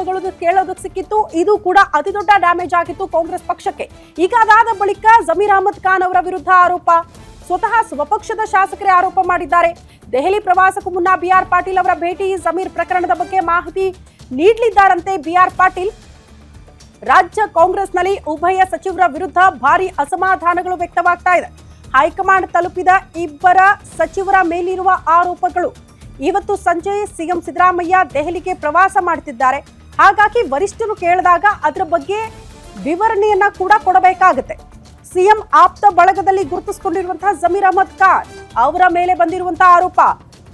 ಆರೋಪಗಳು ಕೇಳೋದಕ್ಕೆ ಸಿಕ್ಕಿತ್ತು. ಇದು ಕೂಡ ಅತಿ ದೊಡ್ಡ ಡ್ಯಾಮೇಜ್ ಆಗಿತ್ತು ಕಾಂಗ್ರೆಸ್ ಪಕ್ಷಕ್ಕೆ. ಈಗ ಅದಾದ ಬಳಿಕ ಜಮೀರ್ ಅಹಮದ್ ಖಾನ್ ಅವರ ವಿರುದ್ಧ ಆರೋಪ. ಸ್ವತಃ ಸ್ವಪಕ್ಷದ ಶಾಸಕರೇ ಆರೋಪ ಮಾಡಿದ್ದಾರೆ. ದೆಹಲಿ ಪ್ರವಾಸಕ್ಕೂ ಮುನ್ನ ಬಿಆರ್ ಪಾಟೀಲ್ ಅವರ ಭೇಟಿ ಜಮೀರ್ ಪ್ರಕರಣದ ಬಗ್ಗೆ ಮಾಹಿತಿ ನೀಡಲಿದ್ದಾರಂತೆ ಬಿಆರ್ ಪಾಟೀಲ್. ರಾಜ್ಯ ಕಾಂಗ್ರೆಸ್ನಲ್ಲಿ ಉಭಯ ಸಚಿವರ ವಿರುದ್ಧ ಭಾರಿ ಅಸಮಾಧಾನಗಳು ವ್ಯಕ್ತವಾಗ್ತಾ ಇದೆ. ಹೈಕಮಾಂಡ್ ತಲುಪಿದ ಇಬ್ಬರ ಸಚಿವರ ಮೇಲಿರುವ ಆರೋಪಗಳು. ಇವತ್ತು ಸಂಜೆ ಸಿಎಂ ಸಿದ್ದರಾಮಯ್ಯ ದೆಹಲಿಗೆ ಪ್ರವಾಸ ಮಾಡ್ತಿದ್ದಾರೆ. ಹಾಗಾಗಿ ವರಿಷ್ಠರು ಕೇಳಿದಾಗ ಅದರ ಬಗ್ಗೆ ವಿವರಣೆಯನ್ನ ಕೂಡ ಕೊಡಬೇಕಾಗುತ್ತೆ. ಸಿಎಂ ಆಪ್ತ ಬಳಗದಲ್ಲಿ ಗುರುತಿಸಿಕೊಂಡಿರುವಂತಹ ಜಮೀರ್ ಅಹಮದ್ ಖಾನ್ ಅವರ ಮೇಲೆ ಬಂದಿರುವಂತಹ ಆರೋಪ,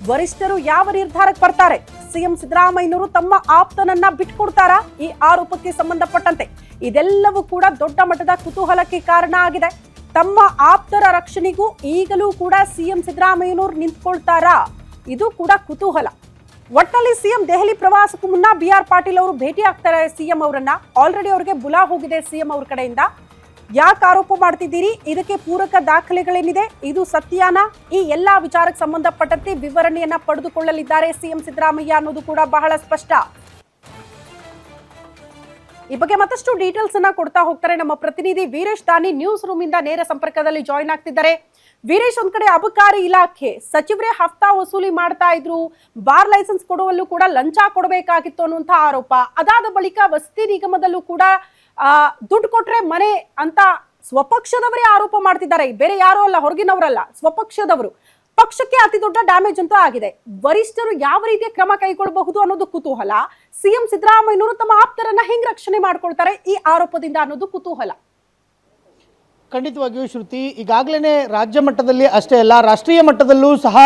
ವರಿಷ್ಠರು ಯಾವ ನಿರ್ಧಾರಕ್ಕೆ ಬರ್ತಾರೆ? ಸಿಎಂ ಸಿದ್ದರಾಮಯ್ಯನವರು ತಮ್ಮ ಆಪ್ತನನ್ನ ಬಿಟ್ಕೊಡ್ತಾರಾ? ಈ ಆರೋಪಕ್ಕೆ ಸಂಬಂಧಪಟ್ಟಂತೆ. ಇದೆಲ್ಲವೂ ಕೂಡ ದೊಡ್ಡ ಮಟ್ಟದ ಕುತೂಹಲಕ್ಕೆ ಕಾರಣ ಆಗಿದೆ. ತಮ್ಮ ಆಪ್ತರ ರಕ್ಷಣೆಗೂ ಈಗಲೂ ಕೂಡ ಸಿಎಂ ಸಿದ್ದರಾಮಯ್ಯನವರು ನಿಂತ್ಕೊಳ್ತಾರಾ? ಇದು ಕೂಡ ಕುತೂಹಲ. ಒಟ್ಟಲ್ಲಿ ಸಿಎಂ ದೆಹಲಿ ಪ್ರವಾಸಕ್ಕೂ ಮುನ್ನ ಬಿ ಆರ್ ಪಾಟೀಲ್ ಅವರು ಭೇಟಿ ಆಗ್ತಾರೆ ಸಿಎಂ ಅವರನ್ನ. ಆಲ್ರೆಡಿ ಅವರಿಗೆ ಬುಲಾ ಹೋಗಿದೆ ಸಿಎಂ ಅವ್ರ ಕಡೆಯಿಂದ. ಯಾಕೆ ಆರೋಪ ಮಾಡ್ತಿದ್ದೀರಿ? ಇದಕ್ಕೆ ಪೂರಕ ದಾಖಲೆಗಳೇನಿದೆ? ಇದು ಸತ್ಯಾನ? ಈ ಎಲ್ಲಾ ವಿಚಾರಕ್ಕೆ ಸಂಬಂಧಪಟ್ಟಂತೆ ವಿವರಣೆಯನ್ನ ಪಡೆದುಕೊಳ್ಳಲಿದ್ದಾರೆ ಸಿಎಂ ಸಿದ್ದರಾಮಯ್ಯ ಅನ್ನೋದು ಕೂಡ ಬಹಳ ಸ್ಪಷ್ಟ. ಈ ಬಗ್ಗೆ ಮತ್ತಷ್ಟು ಡೀಟೇಲ್ಸ್ ಅನ್ನ ಕೊಡ್ತಾ ಹೋಗ್ತಾರೆ ನಮ್ಮ ಪ್ರತಿನಿಧಿ ವೀರೇಶ್ ದಾನಿ ನ್ಯೂಸ್ ರೂಮ್ ಇಂದ ನೇರ ಸಂಪರ್ಕದಲ್ಲಿ ಜಾಯಿನ್ ಆಗ್ತಿದ್ದಾರೆ. ವೀರೇಶ್, ಒಂದ್ ಕಡೆ ಅಬಕಾರಿ ಇಲಾಖೆ, ಸಚಿವರೇ ಹಫ್ತಾ ವಸೂಲಿ ಮಾಡ್ತಾ ಇದ್ರು, ಬಾರ್ ಲೈಸೆನ್ಸ್ ಕೊಡುವಲ್ಲೂ ಕೂಡ ಲಂಚ ಕೊಡಬೇಕಾಗಿತ್ತು ಅನ್ನುವಂತ ಆರೋಪ. ಅದಾದ ಬಳಿಕ ವಸತಿ ನಿಗಮದಲ್ಲೂ ಕೂಡ ದುಡ್ಡು ಕೊಟ್ರೆ ಮನೆ ಅಂತ ಸ್ವಪಕ್ಷದವರೇ ಆರೋಪ ಮಾಡ್ತಿದ್ದಾರೆ. ಬೇರೆ ಯಾರು ಅಲ್ಲ, ಹೊರಗಿನವರಲ್ಲ, ಸ್ವಪಕ್ಷದವರು. ಪಕ್ಷಕ್ಕೆ ಅತಿ ದೊಡ್ಡ ಡ್ಯಾಮೇಜ್ ಅಂತೂ ಆಗಿದೆ. ವರಿಷ್ಠರು ಯಾವ ರೀತಿಯ ಕ್ರಮ ಕೈಗೊಳ್ಳಬಹುದು ಅನ್ನೋದು ಕುತೂಹಲ. ಸಿಎಂ ಸಿದ್ದರಾಮಯ್ಯನವರು ತಮ್ಮ ಆಪ್ತರನ್ನ ಹೆಂಗ್ ರಕ್ಷಣೆ ಮಾಡ್ಕೊಳ್ತಾರೆ ಈ ಆರೋಪದಿಂದ ಅನ್ನೋದು ಕುತೂಹಲ. ಖಂಡಿತವಾಗಿಯೂ ಶ್ರುತಿ ಈಗಾಗಲೇ ರಾಜ್ಯ ಮಟ್ಟದಲ್ಲಿ ಅಷ್ಟೇ ಅಲ್ಲ, ರಾಷ್ಟ್ರೀಯ ಮಟ್ಟದಲ್ಲೂ ಸಹ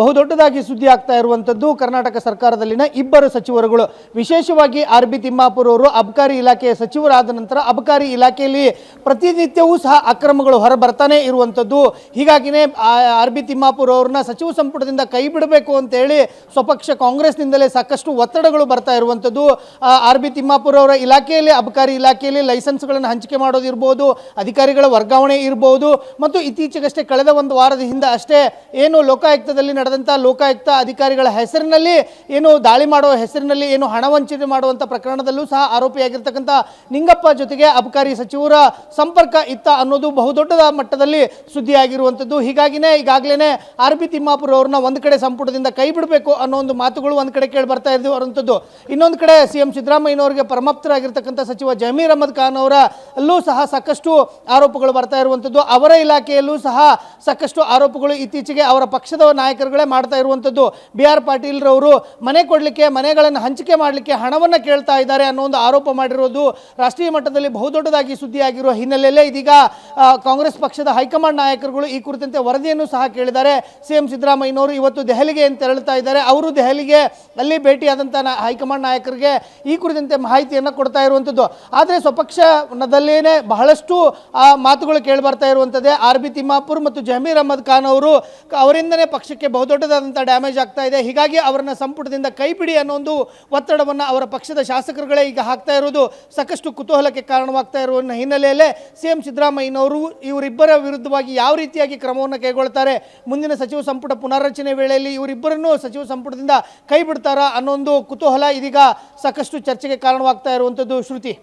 ಬಹುದೊಡ್ಡದಾಗಿ ಸುದ್ದಿ ಆಗ್ತಾ ಇರುವಂಥದ್ದು ಕರ್ನಾಟಕ ಸರ್ಕಾರದಲ್ಲಿನ ಇಬ್ಬರು ಸಚಿವರುಗಳು. ವಿಶೇಷವಾಗಿ ಆರ್ ಬಿ ತಿಮ್ಮಾಪುರ್ ಅವರು ಅಬಕಾರಿ ಇಲಾಖೆಯ ಸಚಿವರಾದ ನಂತರ ಅಬಕಾರಿ ಇಲಾಖೆಯಲ್ಲಿ ಪ್ರತಿನಿತ್ಯವೂ ಸಹ ಅಕ್ರಮಗಳು ಹೊರಬರ್ತಾನೆ ಇರುವಂಥದ್ದು. ಹೀಗಾಗಿನೇ ಆರ್ ಬಿ ತಿಮ್ಮಾಪುರ್ ಅವ್ರನ್ನ ಸಚಿವ ಸಂಪುಟದಿಂದ ಕೈ ಬಿಡಬೇಕು ಅಂತೇಳಿ ಸ್ವಪಕ್ಷ ಕಾಂಗ್ರೆಸ್ನಿಂದಲೇ ಸಾಕಷ್ಟು ಒತ್ತಡಗಳು ಬರ್ತಾ ಇರುವಂಥದ್ದು. ಆರ್ ಬಿ ತಿಮ್ಮಾಪುರ್ ಅವರ ಇಲಾಖೆಯಲ್ಲಿ, ಅಬಕಾರಿ ಇಲಾಖೆಯಲ್ಲಿ ಲೈಸೆನ್ಸ್ಗಳನ್ನು ಹಂಚಿಕೆ ಮಾಡೋದಿರ್ಬೋದು, ಅಧಿಕಾರಿಗಳ ವರ್ಗಾವಣೆ ಇರಬಹುದು ಮತ್ತು ಇತ್ತೀಚೆಗಷ್ಟೇ ಕಳೆದ ಒಂದು ವಾರದ ಹಿಂದೆ ಅಷ್ಟೇ ಏನು ಲೋಕಾಯುಕ್ತದಲ್ಲಿ ನಡೆದಂಥ ಲೋಕಾಯುಕ್ತ ಅಧಿಕಾರಿಗಳ ಹೆಸರಿನಲ್ಲಿ ಏನು ದಾಳಿ ಮಾಡುವ ಹೆಸರಿನಲ್ಲಿ ಏನು ಹಣ ವಂಚನೆ ಮಾಡುವಂಥ ಪ್ರಕರಣದಲ್ಲೂ ಸಹ ಆರೋಪಿಯಾಗಿರ್ತಕ್ಕಂಥ ನಿಂಗಪ್ಪ ಜೊತೆಗೆ ಅಬಕಾರಿ ಸಚಿವರ ಸಂಪರ್ಕ ಇತ್ತ ಅನ್ನೋದು ಬಹುದೊಡ್ಡದ ಮಟ್ಟದಲ್ಲಿ ಸುದ್ದಿಯಾಗಿರುವಂಥದ್ದು. ಹೀಗಾಗಿನೇ ಈಗಾಗಲೇ ಆರ್ ಬಿ ತಿಮ್ಮಾಪುರ ಅವ್ರನ್ನ ಒಂದು ಕಡೆ ಸಂಪುಟದಿಂದ ಕೈ ಬಿಡಬೇಕು ಅನ್ನೋ ಒಂದು ಮಾತುಗಳು ಒಂದು ಕಡೆ ಕೇಳಿ ಬರ್ತಾ ಇರುವಂಥದ್ದು ಇನ್ನೊಂದು ಕಡೆ ಸಿ ಎಂ ಸಿದ್ದರಾಮಯ್ಯನವರಿಗೆ ಪರಮಾಪ್ತರಾಗಿರ್ತಕ್ಕಂಥ ಸಚಿವ ಜಮೀರ್ ಅಹಮದ್ ಖಾನ್ ಅವರ ಅಲ್ಲೂ ಸಹ ಸಾಕಷ್ಟು ಆರೋಪಗಳು ಬರ್ತಾ ಇರುವಂಥದ್ದು ಅವರ ಇಲಾಖೆಯಲ್ಲೂ ಸಹ ಸಾಕಷ್ಟು ಆರೋಪಗಳು ಇತ್ತೀಚೆಗೆ ಅವರ ಪಕ್ಷದ ನಾಯಕರುಗಳೇ ಮಾಡ್ತಾ ಇರುವಂಥದ್ದು ಬಿ ಆರ್ ಪಾಟೀಲ್ರವರು ಮನೆ ಕೊಡಲಿಕ್ಕೆ ಮನೆಗಳನ್ನು ಹಂಚಿಕೆ ಮಾಡಲಿಕ್ಕೆ ಹಣವನ್ನು ಕೇಳ್ತಾ ಇದ್ದಾರೆ ಅನ್ನೋ ಒಂದು ಆರೋಪ ಮಾಡಿರೋದು ರಾಷ್ಟ್ರೀಯ ಮಟ್ಟದಲ್ಲಿ ಬಹುದೊಡ್ಡದಾಗಿ ಸುದ್ದಿಯಾಗಿರುವ ಹಿನ್ನೆಲೆಯಲ್ಲೇ ಇದೀಗ ಕಾಂಗ್ರೆಸ್ ಪಕ್ಷದ ಹೈಕಮಾಂಡ್ ನಾಯಕರುಗಳು ಈ ಕುರಿತಂತೆ ವರದಿಯನ್ನು ಸಹ ಕೇಳಿದ್ದಾರೆ. ಸಿ ಎಂ ಸಿದ್ದರಾಮಯ್ಯನವರು ಇವತ್ತು ದೆಹಲಿಗೆ ಅಂತ ತೆರಳುತ್ತಾ ಇದ್ದಾರೆ. ಅವರು ದೆಹಲಿಗೆ ಅಲ್ಲಿ ಭೇಟಿಯಾದಂಥ ಹೈಕಮಾಂಡ್ ನಾಯಕರಿಗೆ ಈ ಕುರಿತಂತೆ ಮಾಹಿತಿಯನ್ನು ಕೊಡ್ತಾ ಇರುವಂಥದ್ದು ಆದರೆ ಸ್ವಪಕ್ಷದಲ್ಲೇನೆ ಬಹಳಷ್ಟು ಆ, ಮಾತುಗಳು ಕೇಳಿ ಬರ್ತಾ ಇರುವಂಥದ್ದೇ ಆರ್ ಬಿ ತಿಮ್ಮಾಪುರ್ ಮತ್ತು ಜಮೀರ್ ಅಹಮದ್ ಖಾನ್ ಅವರು. ಅವರಿಂದನೇ ಪಕ್ಷಕ್ಕೆ ಬಹುದೊಡ್ಡದಾದಂಥ ಡ್ಯಾಮೇಜ್ ಆಗ್ತಾ ಇದೆ. ಹೀಗಾಗಿ ಅವರನ್ನ ಸಂಪುಟದಿಂದ ಕೈಬಿಡಿ ಅನ್ನೋ ಒಂದು ಒತ್ತಡವನ್ನು ಅವರ ಪಕ್ಷದ ಶಾಸಕರುಗಳೇ ಈಗ ಹಾಕ್ತಾ ಇರೋದು ಸಾಕಷ್ಟು ಕುತೂಹಲಕ್ಕೆ ಕಾರಣವಾಗ್ತಾ ಇರುವ ಹಿನ್ನೆಲೆಯಲ್ಲಿ ಸಿಎಂ ಸಿದ್ದರಾಮಯ್ಯನವರು ಇವರಿಬ್ಬರ ವಿರುದ್ಧವಾಗಿ ಯಾವ ರೀತಿಯಾಗಿ ಕ್ರಮವನ್ನು ಕೈಗೊಳ್ತಾರೆ, ಮುಂದಿನ ಸಚಿವ ಸಂಪುಟ ಪುನರ್ರಚನೆ ವೇಳೆಯಲ್ಲಿ ಇವರಿಬ್ಬರನ್ನು ಸಚಿವ ಸಂಪುಟದಿಂದ ಕೈ ಬಿಡ್ತಾರಾ ಅನ್ನೋ ಒಂದು ಕುತೂಹಲ ಇದೀಗ ಸಾಕಷ್ಟು ಚರ್ಚೆಗೆ ಕಾರಣವಾಗ್ತಾ ಇರುವಂಥದ್ದು ಶ್ರುತಿ.